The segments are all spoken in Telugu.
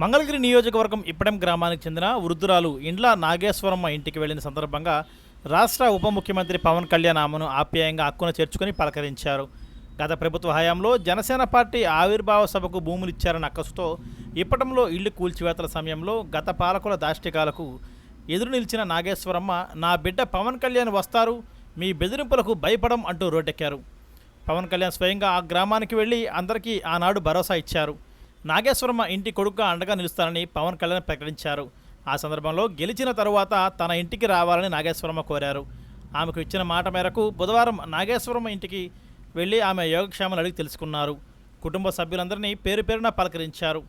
మంగళగిరి నియోజకవర్గం ఇప్పటం గ్రామానికి చెందిన వృద్ధురాలు ఇండ్ల నాగేశ్వరమ్మ ఇంటికి వెళ్ళిన సందర్భంగా రాష్ట్ర ఉప ముఖ్యమంత్రి పవన్ కళ్యాణ్ ఆమెను ఆప్యాయంగా హక్కున చేర్చుకుని పలకరించారు. గత ప్రభుత్వ హయాంలో జనసేన పార్టీ ఆవిర్భావ సభకు భూములు ఇచ్చారన్న అక్కసుతో ఇప్పటంలో ఇల్లు కూల్చివేతల సమయంలో గత పాలకుల దాష్టికాలకు ఎదురు నిలిచిన నాగేశ్వరమ్మ నా బిడ్డ పవన్ కళ్యాణ్ వస్తారు మీ బెదిరింపులకు భయపడం అంటూ రోడ్డెక్కారు పవన్ కళ్యాణ్ స్వయంగా ఆ గ్రామానికి వెళ్ళి అందరికీ ఆనాడు భరోసా ఇచ్చారు. నాగేశ్వరమ్మ ఇంటి కొడుకుగా అండగా నిలుస్తానని పవన్ కళ్యాణ్ ప్రకటించారు. ఆ సందర్భంలో గెలిచిన తరువాత తన ఇంటికి రావాలని నాగేశ్వరమ్మ కోరారు. ఆమెకు ఇచ్చిన మాట మేరకు బుధవారం నాగేశ్వరమ్మ ఇంటికి వెళ్ళి ఆమె యోగక్షేమాలు అడిగి తెలుసుకున్నారు. కుటుంబ సభ్యులందరినీ పేరు పేరున పలకరించారు.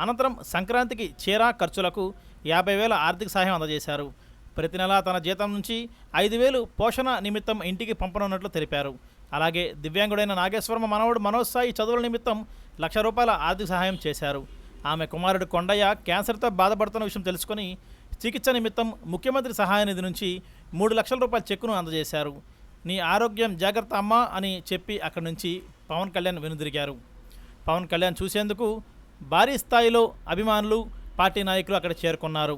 అనంతరం సంక్రాంతికి చీర ఖర్చులకు యాభై వేల ఆర్థిక సహాయం అందజేశారు. ప్రతి నెలా తన జీతం నుంచి ఐదు వేలు పోషణ నిమిత్తం ఇంటికి పంపనున్నట్లు తెలిపారు. అలాగే దివ్యాంగుడైన నాగేశ్వరమ్మ మనవడు మనోజ్ సాయి చదువుల నిమిత్తం లక్ష రూపాయల ఆర్థిక సహాయం చేశారు. ఆమె కుమారుడు కొండయ్య క్యాన్సర్తో బాధపడుతున్న విషయం తెలుసుకొని చికిత్స నిమిత్తం ముఖ్యమంత్రి సహాయ నిధి నుంచి మూడు లక్షల రూపాయల చెక్కును అందజేశారు. నీ ఆరోగ్యం జాగ్రత్త అమ్మా అని చెప్పి అక్కడి నుంచి పవన్ కళ్యాణ్ వెనుదిరిగారు. పవన్ కళ్యాణ్ చూసేందుకు భారీ స్థాయిలో అభిమానులు పార్టీ నాయకులు అక్కడ చేరుకున్నారు.